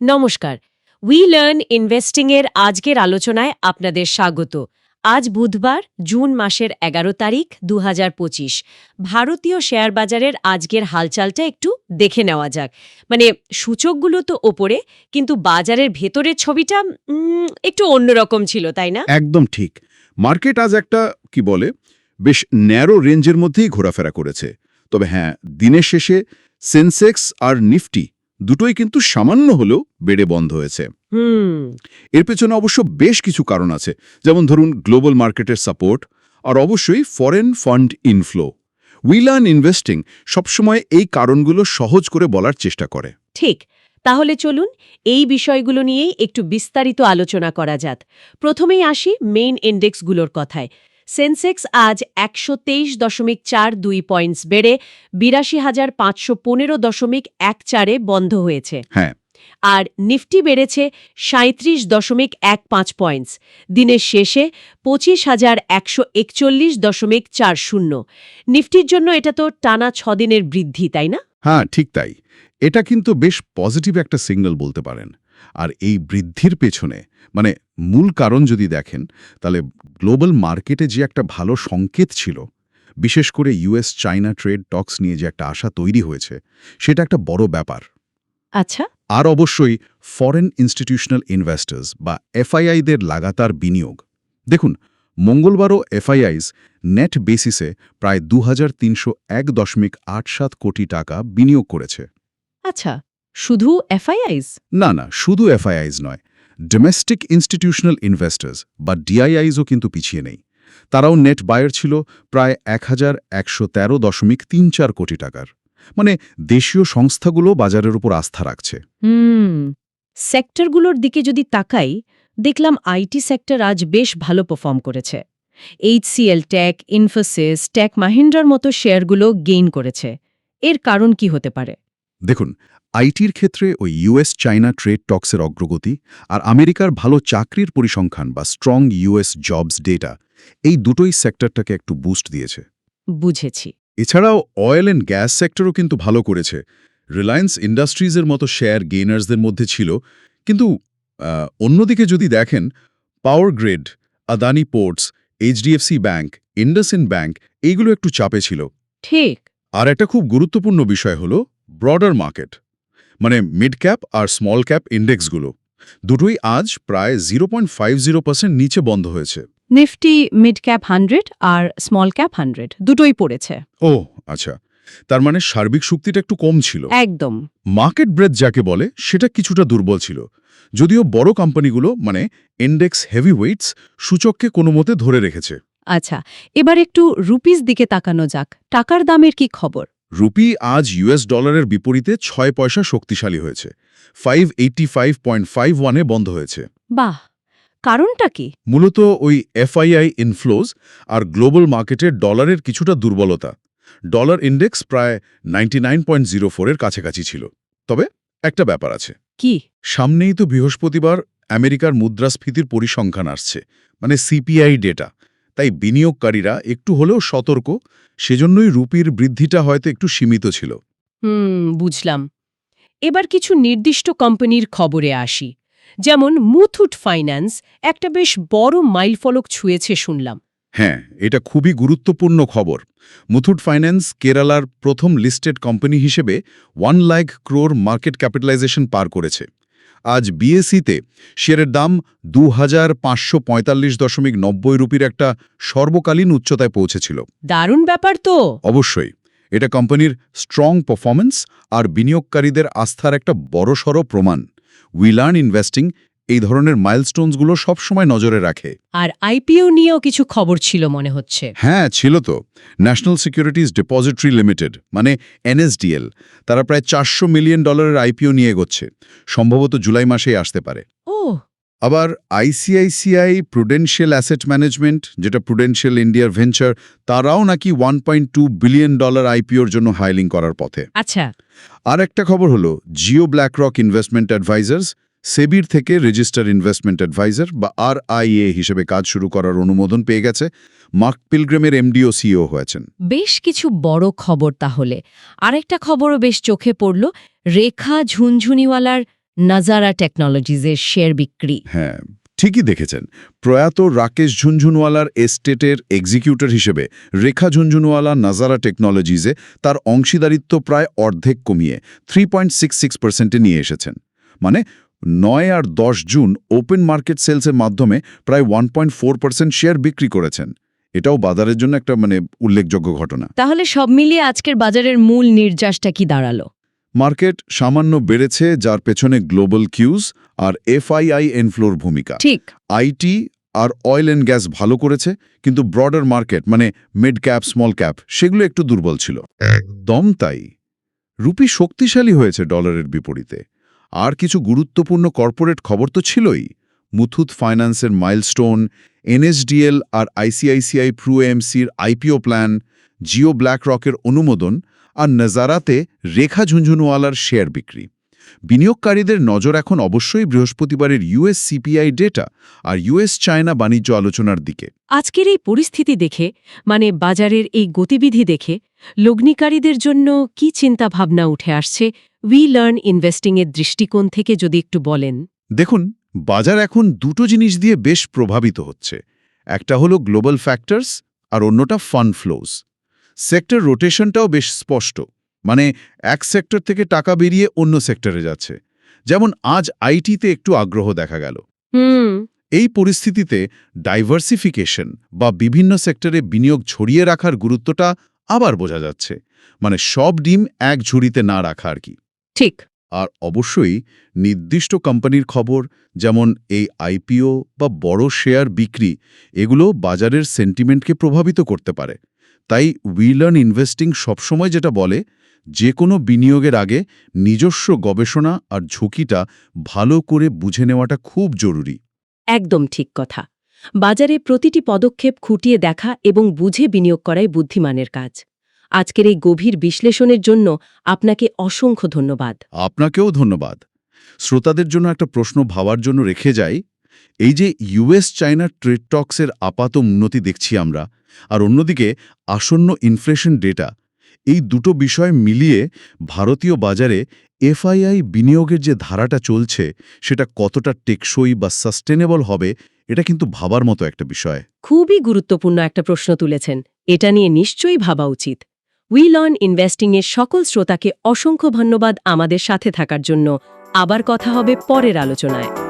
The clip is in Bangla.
নমস্কার। উই লার্ন ইনভেস্টিং এর আজকের আলোচনায় আপনাদের স্বাগত। আজ বুধবার, জুন মাসের এগারো তারিখ দু হাজার পঁচিশ। ভারতীয় শেয়ার বাজারের আজকের হালচালটা একটু দেখে নেওয়া যাক। মানে সূচকগুলো তো ওপরে, কিন্তু বাজারের ভেতরের ছবিটা একটু অন্যরকম ছিল, তাই না? একদম ঠিক। মার্কেট আজ একটা, কি বলে, বেশ ন্যারো রেঞ্জের মধ্যেই ঘোরাফেরা করেছে। তবে হ্যাঁ দিনের শেষে সেন্সেক্স আর নিফটি দুটোই কিন্তু সামান্য হলেও বেড়ে বন্ধ হয়েছে। এর পেছনে অবশ্য বেশ কিছু কারণ আছে। যেমন ধরুন গ্লোবাল মার্কেটের সাপোর্ট আর অবশ্যই ফরেন ফান্ড ইনফ্লো। উইলান ইনভেস্টিং সবসময় এই কারণগুলো সহজ করে বলার চেষ্টা করে। ঠিক। তাহলে চলুন এই বিষয়গুলো নিয়েই একটু বিস্তারিত আলোচনা করা যাক। প্রথমেই আসি মেইন ইন্ডেক্সগুলোর কথায়। সেন্সেক্স আজ একশো তেইশ দশমিক চার দুই পয়েন্টস বেড়ে বিরাশি হাজার পাঁচশো পনেরো দশমিক এক চারে বন্ধ হয়েছে। হ্যাঁ। আর নিফটি বেড়েছে সাঁত্রিশ দশমিক এক পাঁচ পয়েন্টস। দিনের শেষে পঁচিশ হাজার একশো একচল্লিশ দশমিক চার শূন্য। নিফটির জন্য এটা তো টানা ছদিনের বৃদ্ধি তাই না? হ্যাঁ ঠিক তাই। এটা কিন্তু বেশ পজিটিভ একটা সিগন্যাল বলতে পারেন। আর এই বৃদ্ধির পেছনে মানে মূল কারণ যদি দেখেন তাহলে গ্লোবাল মার্কেটে যে একটা ভালো সংকেত ছিল বিশেষ করে ইউএস চাইনা ট্রেড টক্স নিয়ে যে একটা আশা তৈরি হয়েছে সেটা একটা বড় ব্যাপার। আচ্ছা। আর অবশ্যই ফরেন ইনস্টিটিউশনাল ইনভেস্টার্স বা এফআইআইদের লাগাতার বিনিয়োগ। দেখুন মঙ্গলবারও এফআইআইস নেট বেসিসে প্রায় দু এক দশমিক আট সাত কোটি টাকা বিনিয়োগ করেছে। আচ্ছা। শুধু এফআইআইস না না শুধু এফআইআইস নয়। ডোমেস্টিক ইনস্টিটিউশনাল ইনভেস্টার্স বা ডিআইআইসও কিন্তু পিছিয়ে নেই। তারাও নেট বায়ার ছিল প্রায় এক হাজার একশো তেরো দশমিক তিন চার কোটি টাকার। মানে দেশীয় সংস্থাগুলো বাজারের উপর আস্থা রাখছে। হুম সেক্টরগুলোর দিকে যদি তাকাই দেখলাম আইটি সেক্টর আজ বেশ ভালো পারফর্ম করেছে। এইচসিএল টেক ইনফোসিস টেক মাহিন্দ্রার মতো শেয়ারগুলো গেইন করেছে। এর কারণ কি হতে পারে? দেখুন আইটির ক্ষেত্রে ওই ইউএস চাইনা ট্রেড টক্সের অগ্রগতি আর আমেরিকার ভালো চাকরির পরিসংখ্যান বা স্ট্রং ইউএস জবস ডেটা এই দুটোই সেক্টরটাকে একটু বুস্ট দিয়েছে। বুঝেছি। এছাড়াও অয়েল অ্যান্ড গ্যাস সেক্টরও কিন্তু ভালো করেছে। রিলায়েন্স ইন্ডাস্ট্রিজের মতো শেয়ার গেইনার্সদের মধ্যে ছিল। কিন্তু অন্যদিকে যদি দেখেন power grid Adani ports HDFC bank IndusInd bank এইগুলো একটু চাপে ছিল। ঠিক। আর একটা খুব গুরুত্বপূর্ণ বিষয় হলো ব্রডার মার্কেট মানে মিড ক্যাপ আর স্মল ক্যাপ ইন্ডেক্সগুলো দুটোই আজ প্রায় zero point five zero percent নিচে বন্ধ হয়েছে। নিফটি মিড ক্যাপ হান্ড্রেড আর স্মল ক্যাপ হান্ড্রেড দুটোই পড়েছে। ও আচ্ছা তার মানে সার্বিক শক্তিটা একটু কম ছিল। একদম। মার্কেট ব্রেথ যাকে বলে সেটা কিছুটা দুর্বল ছিল। যদিও বড় কোম্পানিগুলো মানে ইন্ডেক্স হেভি ওয়েটস সূচককে কোনো মতে ধরে রেখেছে। আচ্ছা এবার একটু রুপিস দিকে তাকানো যাক। টাকার দামের কি খবর? রুপি আজ ইউএস ডলারের বিপরীতে ছয় পয়সা শক্তিশালী হয়েছে। Five eighty five point five ওয়ানে বন্ধ হয়েছে। বাহ! কারণটা কি? মূলত ওই এফআইআই ইনফ্লোজ আর গ্লোবাল মার্কেটের ডলারের কিছুটা দুর্বলতা। ডলার ইন্ডেক্স প্রায় নাইনটি নাইন পয়েন্ট জিরো ফোরের কাছাকাছি ছিল। তবে একটা ব্যাপার আছে। কি? সামনেই তো বৃহস্পতিবার আমেরিকার মুদ্রাস্ফীতির পরিসংখ্যান আসছে মানে সিপিআই ডেটা তাই বিনিয়োগকারীরা একটু হলেও সতর্ক সেজন্যই রুপির বৃদ্ধিটা হয়তো একটু সীমিত ছিল। হুম বুঝলাম। এবার কিছু নির্দিষ্ট কোম্পানির খবরে আসি। যেমন মুথুট ফাইন্যান্স একটা বেশ বড় মাইলফলক ছুঁয়েছে শুনলাম। হ্যাঁ এটা খুবই গুরুত্বপূর্ণ খবর। মুথুট ফাইন্যান্স কেরালার প্রথম লিস্টেড কোম্পানি হিসেবে one lakh crore market capitalisation পার করেছে। আজ বিএসিতে শেয়ারের দাম দু হাজার পাঁচশো পঁয়তাল্লিশ দশমিক নব্বই রুপির একটা সর্বকালীন উচ্চতায় পৌঁছেছিল। দারুণ ব্যাপার তো। অবশ্যই এটা কোম্পানির স্ট্রং পারফরমেন্স আর বিনিয়োগকারীদের আস্থার একটা বড়সড় প্রমাণ। উই লার্ন ইনভেস্টিং এই ধরনের মাইলস্টোনসগুলো সবসময় নজরে রাখে। আর আইপিও নিয়েও কিছু খবর ছিল মনে হচ্ছে। হ্যাঁ ছিল তো। ন্যাশনাল সিকিউরিটিজ ডিপোজিটরি লিমিটেড মানে এনএসডিএল তারা প্রায় চারশো মিলিয়ন ডলারের আইপিও নিয়ে এগোচ্ছে। সম্ভবত জুলাই মাসেই আসতে পারে। ও। আবার আইসিআইসিআই প্রুডেন্সিয়াল অ্যাসেট ম্যানেজমেন্ট যেটা প্রুডেন্সিয়াল ইন্ডিয়ার ভেঞ্চার তারাও নাকি one point two billion dollar আইপিওর জন্য হাইলিং করার পথে। আচ্ছা। আর একটা খবর হলো Jio Black Rock investment advisers সেবির থেকে রেজিস্টার ইনভেস্টমেন্ট অ্যাডভাইজার বা আর হিসেবে কাজ শুরু করার অনুমোদন পেয়ে গেছে। মার্ক পিলগ্রামের এমডিও সিও হয়েছেন। বেশ কিছু বড় খবর তাহলে। আরেকটা খবরও বেশ চোখে পড়ল রেখা ঝুনঝুনিওয়ালার নাজারা টেকনোলজিজের শেয়ার বিক্রি। হ্যাঁ ঠিকই দেখেছেন। প্রয়াত রাকেশ ঝুনঝুনওয়ালার এস্টেটের এক্সিকিউটর হিসেবে রেখা ঝুনঝুনওয়ালা নাজারা টেকনোলজিজে তার অংশীদারিত্ব প্রায় অর্ধেক কমিয়ে থ্রি পয়েন্ট সিক্স সিক্স পার্সেন্টে নিয়ে এসেছেন। মানে নয় আর দশ জুন ওপেন মার্কেট সেলসের মাধ্যমে প্রায় one point four percent share বিক্রি করেছেন। এটাও বাজারের জন্য একটা মানে উল্লেখযোগ্য ঘটনা। তাহলে সব মিলিয়ে আজকের বাজারের মূল নির্যাসটা কি দাঁড়াল? মার্কেট সামান্য বেড়েছে যার পেছনে গ্লোবাল কিউজ আর এফআইআই এনফ্লোর ভূমিকা। ঠিক। আইটি আর অয়েল অ্যান্ড গ্যাস ভালো করেছে কিন্তু ব্রডার মার্কেট মানে মিড ক্যাপ স্মল ক্যাপ সেগুলো একটু দুর্বল ছিল। একদম তাই। রুপি শক্তিশালী হয়েছে ডলারের বিপরীতে। আর কিছু গুরুত্বপূর্ণ কর্পোরেট খবর তো ছিলই। মুথুত ফাইন্যান্সের মাইলস্টোন, এনএসডিএল আর আইসিআইসিআই প্রু এমসির আইপিও প্ল্যান, জিও ব্ল্যাক রকের অনুমোদন আর নজারাতে রেখা ঝুনঝুনওয়ালার শেয়ার বিক্রি। বিনিয়োগকারীদের নজর এখন অবশ্যই বৃহস্পতিবারের ইউএস সিপিআই ডেটা আর ইউএস চায়না বাণিজ্য আলোচনার দিকে। আজকের এই পরিস্থিতি দেখে মানে বাজারের এই গতিবিধি দেখে লগ্নিকারীদের জন্য কি চিন্তা ভাবনা উঠে আসছে উই লার্ন ইনভেস্টিংয়ের দৃষ্টিকোণ থেকে যদি একটু বলেন। দেখুন বাজার এখন দুটো জিনিস দিয়ে বেশ প্রভাবিত হচ্ছে। একটা হলো গ্লোবাল ফ্যাক্টরস আর অন্যটা ফান্ড ফ্লোস সেক্টর রোটেশনটাও বেশ স্পষ্ট। মানে এক সেক্টর থেকে টাকা বেরিয়ে অন্য সেক্টরে যাচ্ছে। যেমন আজ আইটিতে একটু আগ্রহ দেখা গেল। এই পরিস্থিতিতে ডাইভার্সিফিকেশন বা বিভিন্ন সেক্টরে বিনিয়োগ ছড়িয়ে রাখার গুরুত্বটা আবার বোঝা যাচ্ছে। মানে সব ডিম এক ঝুড়িতে না রাখা আর কি। ঠিক। আর অবশ্যই নির্দিষ্ট কোম্পানির খবর যেমন এই আইপিও বা বড় শেয়ার বিক্রি এগুলো বাজারের সেন্টিমেন্টকে প্রভাবিত করতে পারে। তাই উইলার্ন ইনভেস্টিং সবসময় যেটা বলে যে কোনো বিনিয়োগের আগে নিজস্ব গবেষণা আর ঝুঁকিটা ভালো করে বুঝে নেওয়াটা খুব জরুরি। একদম ঠিক কথা। বাজারে প্রতিটি পদক্ষেপ খুঁটিয়ে দেখা এবং বুঝে বিনিয়োগ করাই বুদ্ধিমানের কাজ। আজকের এই গভীর বিশ্লেষণের জন্য আপনাকে অসংখ্য ধন্যবাদ। আপনাকেও ধন্যবাদ। শ্রোতাদের জন্য একটা প্রশ্ন ভাবার জন্য রেখে যাই। এই যে ইউএস চায়না ট্রেড টক্সের আপাত উন্নতি দেখছি আমরা আর অন্যদিকে আসন্ন ইনফ্লেশন ডেটা এই দুটো বিষয় মিলিয়ে ভারতীয় বাজারে এফআইআই বিনিয়োগের যে ধারাটা চলছে, সেটা কতটা টেকসই বা সাস্টেনেবল হবে, এটা কিন্তু ভাবার মতো একটা বিষয়। খুবই গুরুত্বপূর্ণ একটা প্রশ্ন তুলেছেন। এটা নিয়ে নিশ্চয়ই ভাবা উচিত। উই লার্ন ইনভেস্টিংয়ের সকল শ্রোতাকে অসংখ্য ধন্যবাদ আমাদের সাথে থাকার জন্য। আবার কথা হবে পরের আলোচনায়।